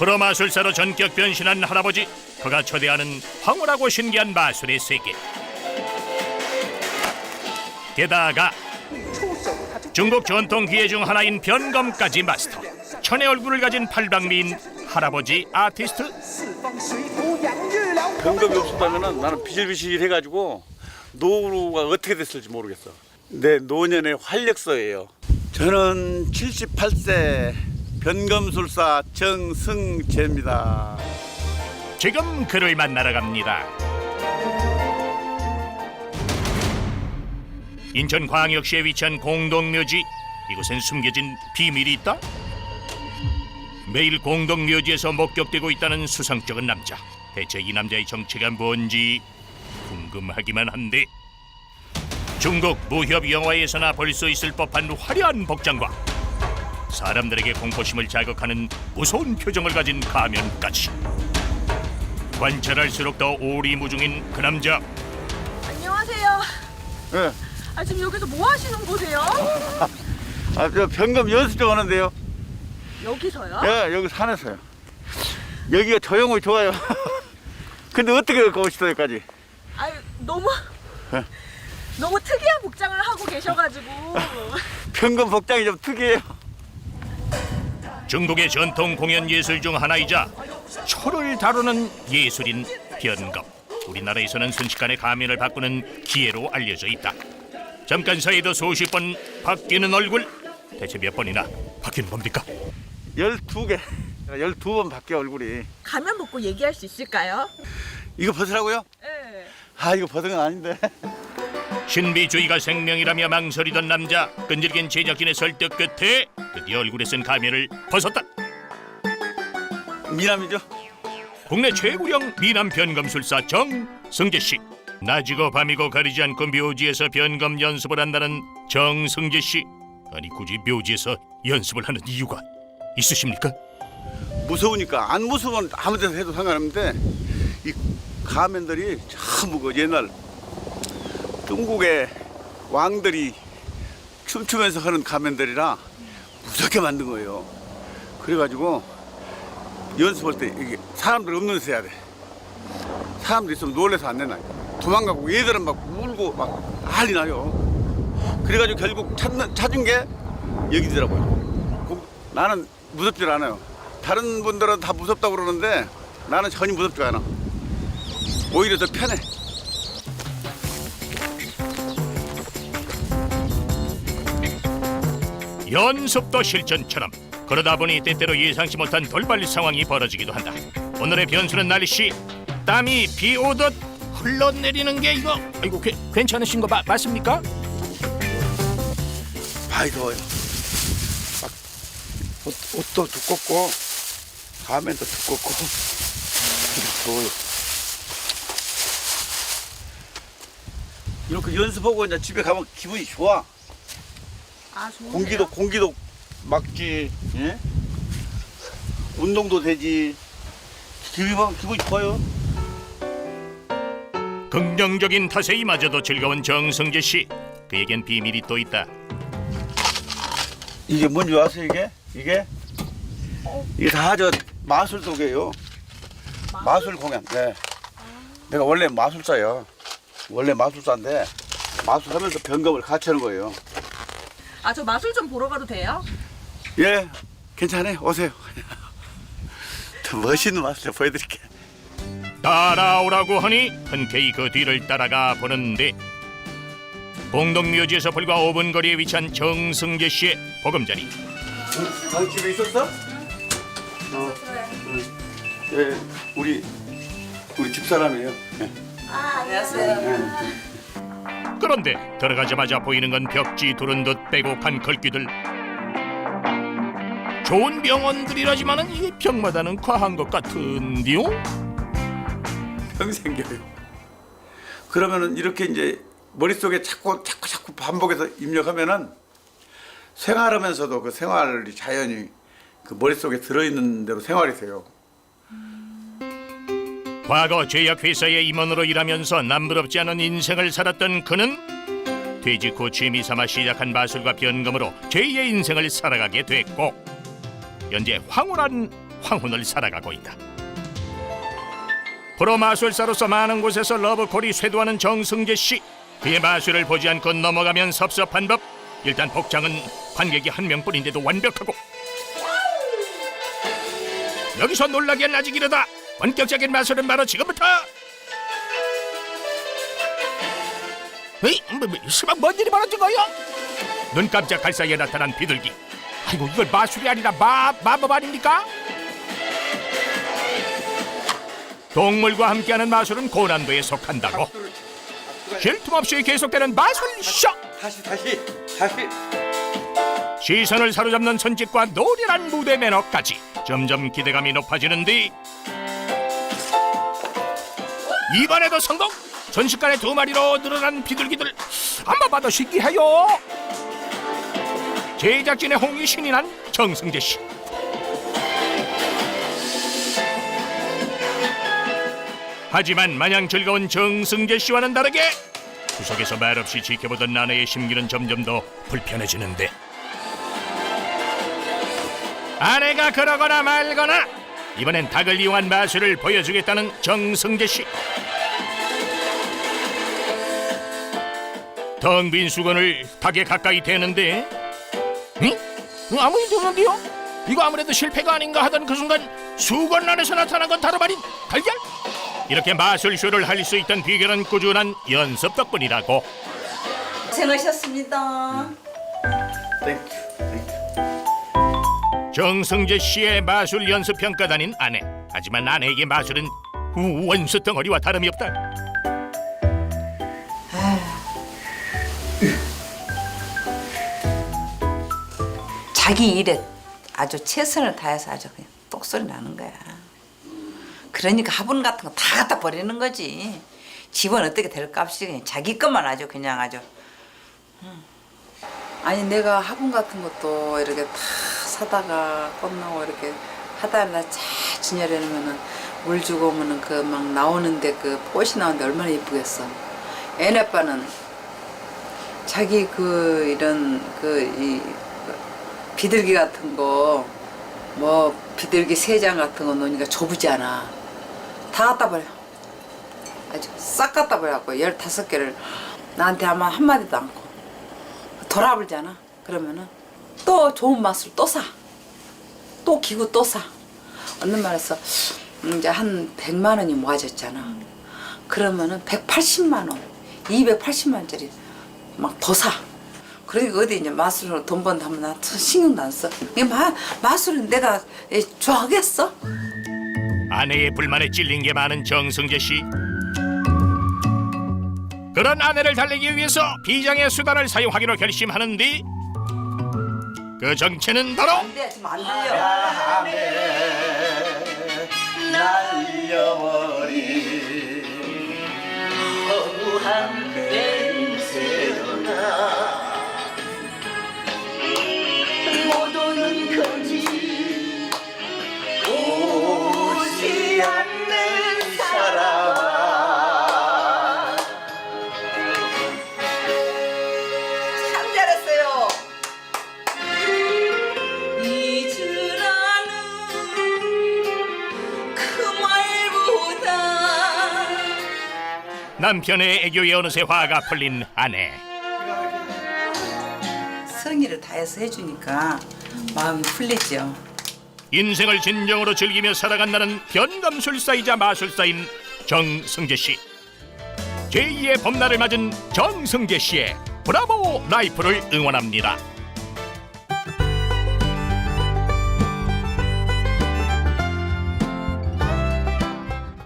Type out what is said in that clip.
프로 마술사로 전격 변신한 할아버지 그가 초대하는 황홀하고 신기한 마술의 세계 게다가 중국 전통 기회 중 하나인 변검까지 마스터 천의 얼굴을 가진 팔방미인 할아버지 아티스트 병급이 없었다면 나는 비실비실 해가지고 노후가 어떻게 됐을지 모르겠어. 내 노년의 활력소예요. 저는 78세 변검술사 정승재입니다. 지금 그를 만나러 갑니다. 인천광역시에 위치한 공동묘지 이곳엔 숨겨진 비밀이 있다. 매일 공동묘지에서 목격되고 있다는 수상쩍은 남자. 대체 이 남자의 정체가 뭔지 궁금하기만 한데 중국 무협 영화에서나 볼 수 있을 법한 화려한 복장과 사람들에게 공포심을 자극하는 무서운 표정을 가진 가면까지 관찰할수록 더 오리무중인 그 남자 안녕하세요. 예. 아 지금 여기서 뭐 하시는 곳이에요? 아, 저 변검 연습 좀 하는데요. 여기서요? 예, 여기 산에서요. 여기가 조용히 좋아요. 근데 어떻게 거기서 여기까지? 아 너무 예. 너무 특이한 복장을 하고 계셔가지고 변검 복장이 좀 특이해요. 중국의 전통 공연 예술 중 하나이자 초를 다루는 예술인 변검 우리나라에서는 순식간에 가면을 바꾸는 기회로 알려져 있다 잠깐 사이도 수십 번 바뀌는 얼굴 대체 몇 번이나 바뀌는 겁니까? 12개. 12번 바뀌어 얼굴이. 가면 벗고 얘기할 수 있을까요? 이거 벗으라고요? 네. 아, 이거 벗은 건 아닌데. 신비주의가 생명이라며 망설이던 남자 끈질긴 제작진의 설득 끝에 드디어 얼굴에 쓴 가면을 벗었다 미남이죠? 국내 최고령 미남 변검술사 정승재 씨. 낮이고 밤이고 가리지 않고 묘지에서 변검 연습을 한다는 정승재 씨. 아니 굳이 묘지에서 연습을 하는 이유가 있으십니까? 무서우니까 안 무서우면 아무 데서 해도 상관없는데 이 가면들이 참그 옛날 중국의 왕들이 춤추면서 하는 가면들이라 무섭게 만든 거예요. 그래가지고 연습할 때 이게 사람들 없는 데서 해야 돼. 사람들 있으면 놀래서 안 된다. 도망가고 얘들은 막 울고 막 난리 나요. 그래가지고 결국 찾는, 찾은 게 여기더라고요. 거- 나는 무섭질 않아요. 다른 분들은 다 무섭다고 그러는데 나는 전혀 무섭지 않아. 오히려 더 편해. 연습도 실전처럼 그러다 보니 때때로 예상치 못한 돌발 상황이 벌어지기도 한다. 오늘의 변수는 날씨 땀이 비 오듯 흘러내리는 게 이거 아이고 괜- 괜찮으신 거 마- 맞습니까? 많이 더워요. 막 옷, 옷도 두껍고 가면도 두껍고 더워요. 이렇게 연습하고 이제 집에 가면 기분이 좋아. 아 좋은데요? 공기도 공기도 막지. 예? 운동도 되지. 기분 기분이 좋아요. 긍정적인 탓에 이마저도 즐거운 정승재 씨. 그에겐 비밀이 또 있다. 이게 뭔지 아세요 이게? 이게? 이게 다 저 마술 도구예요. 마술 공연. 네. 내가 원래 마술사야. 원래 마술사인데 마술하면서 변검을 같이 하는 거예요. 아 저 마술 좀 보러 가도 돼요? 예, 괜찮아요. 오세요. 더 멋있는 마술 보여드릴게. 따라오라고 하니 흔쾌히 그 뒤를 따라가 보는데 공동묘지에서 불과 5분 거리에 위치한 정승재 씨의 보금자리 너 집에 있었어? 어. 응. 예, 우리 우리 집 사람이에요. 예. 그런데 들어가자마자 보이는 건 벽지 두른 듯 빼곡한 글귀들 좋은 병원들이라지만은 이 병마다는 과한 것 같은데요? 평생교육. 그러면은 이렇게 이제 머릿속에 자꾸 자꾸 자꾸 반복해서 입력하면은 생활하면서도 그 생활이 자연히 그 머릿속에 들어있는 대로 생활이 돼요. 과거 제약회사의 임원으로 일하면서 남부럽지 않은 인생을 살았던 그는 퇴직 후 취미 삼아 시작한 마술과 변검으로 제2의 인생을 살아가게 됐고 현재 황홀한 황혼을 살아가고 있다. 프로 마술사로서 많은 곳에서 러브콜이 쇄도하는 정승재 씨. 그의 마술을 보지 않고 넘어가면 섭섭한 법. 일단 복장은 관객이 한 명뿐인데도 완벽하고. 여기서 놀라기엔 아직 이르다. 본격적인 마술은 바로 지금부터. 에이, 뭐, 뭐, 시방 뭔 일이 벌어진 거야? 눈 깜짝할 사이에 나타난 비둘기. 아이고 이걸 마술이 아니라 마 마법 아닙니까? 동물과 함께하는 마술은 고난도에 속한다고. 쉴틈 없이 계속되는 마술 쇼. 다시 다시 다시 시선을 사로잡는 손짓과 노련한 무대 매너까지 점점 기대감이 높아지는데 이번에도 성공! 순식간에 두 마리로 늘어난 비둘기들 한번 봐도 신기해요! 제작진의 홍이 신이 난 정승재 씨. 하지만 마냥 즐거운 정승재 씨와는 다르게 구석에서 말없이 지켜보던 아내의 심기는 점점 더 불편해지는데. 아내가 그러거나 말거나 이번엔 닭을 이용한 마술을 보여주겠다는 정승재 씨. 텅빈 수건을 닭에 가까이 대는데, 응? 응, 아무 일도 없는데요? 이거 아무래도 실패가 아닌가 하던 그 순간 수건 안에서 나타난 건 다름 아닌 달걀? 이렇게 마술쇼를 할 수 있던 비결은 꾸준한 연습 덕분이라고. 고생하셨습니다. 땡큐 정승재 씨의 마술 연습 평가단인 아내. 하지만 아내에게 마술은 우- 원수 덩어리와 다름이 없다. 자기 일에 아주 최선을 다해서 아주 그냥 똑소리 나는 거야. 그러니까 화분 같은 거 다 갖다 버리는 거지. 집은 어떻게 될 값이 그냥 자기 것만 아주 그냥 아주. 아니 내가 화분 같은 것도 이렇게 다 사다가 꽃나고 이렇게 하다가 잘 진열해 놓으면은 물 주고 오면은 그 막 나오는데 그 꽃이 나오는데 얼마나 이쁘겠어. 애네 아빠는 자기 그 이런 그 이 비둘기 같은 거 뭐 비둘기 세장 같은 거 놓으니까 좁지 않아. 다 갖다 버려. 아주 싹 갖다 버려갖고 열다섯 개를 나한테 아마 한마디도 않고 돌아불잖아. 그러면은 또 좋은 맛을 또 사. 또 기구 또 사. 어느 말에서 음, 이제 한 100만 원이 모아졌잖아. 그러면은 180만 원, 280만 원짜리 막 더 사. 그러니까 어디 이제 마술로 돈 번다 하면 나 신경도 안 써. 이 마, 마술은 내가 예, 좋아하겠어? 아내의 불만에 찔린 게 많은 정승재 씨. 그런 아내를 달래기 위해서 비장의 수단을 사용하기로 결심하는데 그 정체는 바로 안 돼, 지금 안 들려. 참 남편의 애교에 어느새 화가 풀린 아내. 성의를 다해서 해주니까 마음이 풀리죠. 인생을 진정으로 즐기며 살아간다는 변감술사이자 마술사인 정승재 씨. 제2의 봄날을 맞은 정승재 씨의 브라보 라이프를 응원합니다.